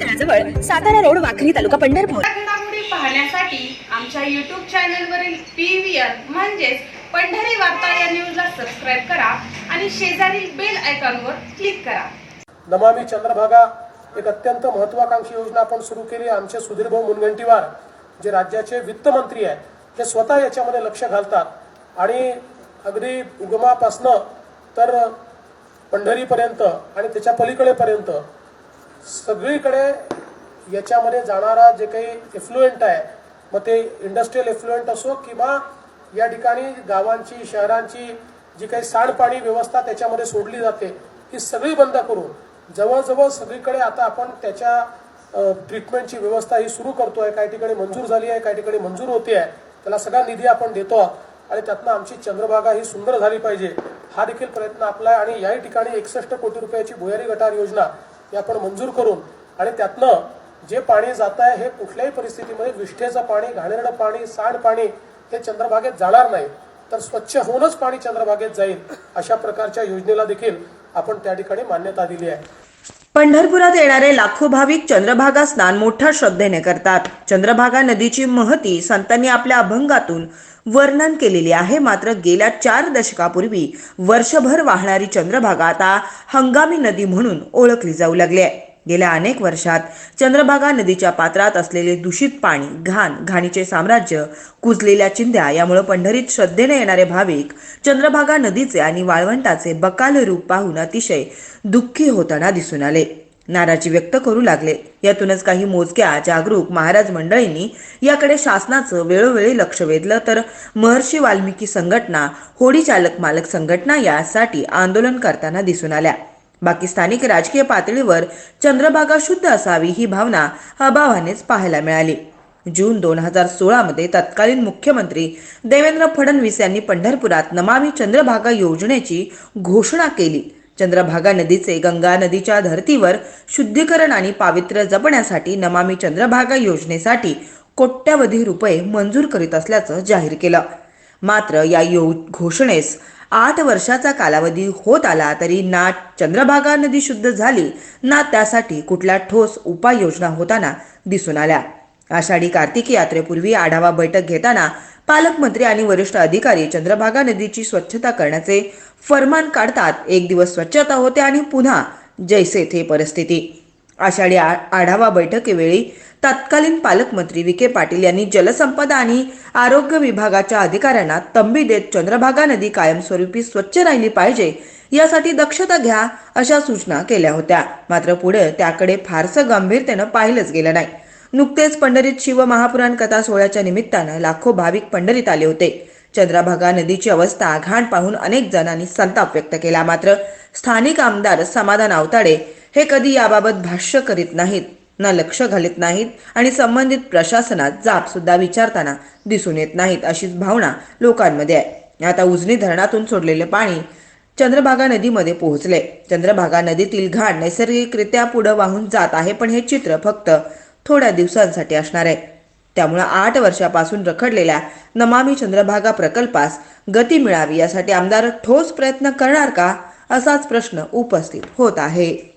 तळाजवळ Satara road Wakhari taluka Pandharpur. पाहण्यासाठी आमच्या YouTube चॅनलवरील पी व्ही आर म्हणजेच पंढरी वार्ता या न्यूजला सबस्क्राईब करा आणि शेजारील बेल आयकॉनवर क्लिक करा. नमामि चंद्रभागा एक अत्यंत महत्वाकांक्षी योजना आपण सुरू केली आमचे सुधीरभाऊ मुनगंटीवार जे राज्याचे वित्तमंत्री आहेत ते स्वतः याच्यामध्ये लक्ष घालतात. आणि अगदी उगमापासनं तर पंढरीपर्यंत आणि त्याच्या पलीकडेपर्यंत सगळीकडे याच्यामध्ये जाणारा जे काही एफ्लुएंट आहे मग ते इंडस्ट्रीयल एफ्लुएंट असो किंवा या ठिकाणी गावांची शहरांची जी काही सांडपाणी व्यवस्था त्याच्यामध्ये सोडली जाते ही सगळी बंद करून जवळजवळ सगळीकडे आता आपण त्याच्या ट्रीटमेंटची व्यवस्था ही सुरू करतो आहे काही ठिकाणी मंजूर झाली आहे काही ठिकाणी मंजूर होते आहे. त्याला सगळा निधी आपण देतो आहोत. आणि त्यातनं आमची चंद्रभागा ही सुंदर झाली पाहिजे. हा देखील प्रयत्न आपला आहे. आणि याही ठिकाणी एकसष्ट कोटी रुपयाची भुयारी गटार योजना ही आपण मंजूर करून आणि त्यातनं जे पाणी जात आहे हे कुठल्याही परिस्थितीमध्ये विष्ठेचं पाणी घाणेरडं पाणी सांडपाणी हे चंद्रभागेत जाणार नाही. तर स्वच्छ होऊनच पाणी चंद्रभागेत जाईल अशा प्रकारच्या योजनेला देखील आपण त्या ठिकाणी मान्यता दिली आहे. पंढरपुरात येणारे लाखो भाविक चंद्रभागा स्नान मोठ्या श्रद्धेने करतात. चंद्रभागा नदीची महती संतांनी आपल्या अभंगातून वर्णन केलेली आहे. मात्र गेल्या चार दशकापूर्वी वर्षभर वाहणारी चंद्रभागा आता हंगामी नदी म्हणून ओळखली जाऊ लागली आहे. गेल्या अनेक वर्षात चंद्रभागा नदीच्या पात्रात असलेले दूषित पाणी घाण घाणीचे साम्राज्य कुजलेल्या चिंध्या यामुळे पंढरीत श्रद्धेने येणारे भाविक चंद्रभागा नदीचे आणि वाळवंटाचे बकाल रूप पाहून अतिशय दुःखी होताना दिसून आले. नाराजी व्यक्त करू लागले. यातूनच काही मोजक्या जागरूक महाराज मंडळींनी याकडे शासनाचं वेळोवेळी लक्ष वेधलं तर महर्षी वाल्मिकी संघटना होडी चालक मालक संघटना यासाठी आंदोलन करताना दिसून आल्या. बाकी स्थानिक राजकीय पातळीवर चंद्रभागा शुद्ध असावी ही भावना अभावानेच पाहायला मिळाली. जून दोन हजार सोळामध्ये तत्कालीन मुख्यमंत्री देवेंद्र फडणवीस यांनी पंढरपुरात नमामी चंद्रभागा योजनेची घोषणा केली. चंद्रभागा नदीचे गंगा नदीच्या धर्तीवर शुद्धीकरण आणि पावित्र्य जपण्यासाठी नमामी चंद्रभागा योजनेसाठी कोट्यवधी रुपये मंजूर करीत असल्याचं जाहीर केलं. मात्र या यो घोषणेस आठ वर्षाचा कालावधी होत आला तरी ना चंद्रभागा नदी शुद्ध झाली ना त्यासाठी कुठल्या ठोस उपाययोजना होताना दिसून आल्या. आषाढी कार्तिकी यात्रेपूर्वी आढावा बैठक घेताना पालकमंत्री आणि वरिष्ठ अधिकारी चंद्रभागा नदीची स्वच्छता करण्याचे फरमान काढतात. एक दिवस स्वच्छता होते आणि पुन्हा जैसे थे परिस्थिती. आषाढी आ- आढावा बैठकीवेळी तत्कालीन पालकमंत्री विखे पाटील यांनी जलसंपदा आणि आरोग्य विभागाच्या अधिकाऱ्यांना तंबी देत चंद्रभागा नदी कायमस्वरूपी स्वच्छ राहिली पाहिजे यासाठी दक्षता घ्या अशा सूचना केल्या होत्या. मात्र पुढे त्याकडे फारसं गंभीरतेनं पाहिलंच गेलं नाही. नुकतेच पंढरीत शिव महापुराण कथा सोहळ्याच्या निमित्तानं लाखो भाविक पंढरीत आले होते. चंद्रभागा नदीची अवस्था घाण पाहून अनेक जणांनी संताप व्यक्त केला. मात्र स्थानिक आमदार समाधान आवताडे हे कधी याबाबत भाष्य करीत नाहीत ना लक्ष घालीत नाहीत आणि संबंधित प्रशासनात जाब सुद्धा विचारताना दिसून येत नाहीत अशीच भावना लोकांमध्ये आहे. आता उजनी धरणातून सोडलेले पाणी चंद्रभागा नदीमध्ये पोहोचले चंद्रभागा नदीतील घाण नैसर्गिकरित्या पुढे वाहून जात आहे पण हे चित्र फक्त थोड्या दिवसांसाठी असणार आहे. त्यामुळे आठ वर्षापासून रखडलेल्या नमामी चंद्रभागा प्रकल्पास गती मिळावी यासाठी आमदार ठोस प्रयत्न करणार का? असाच प्रश्न उपस्थित होत आहे.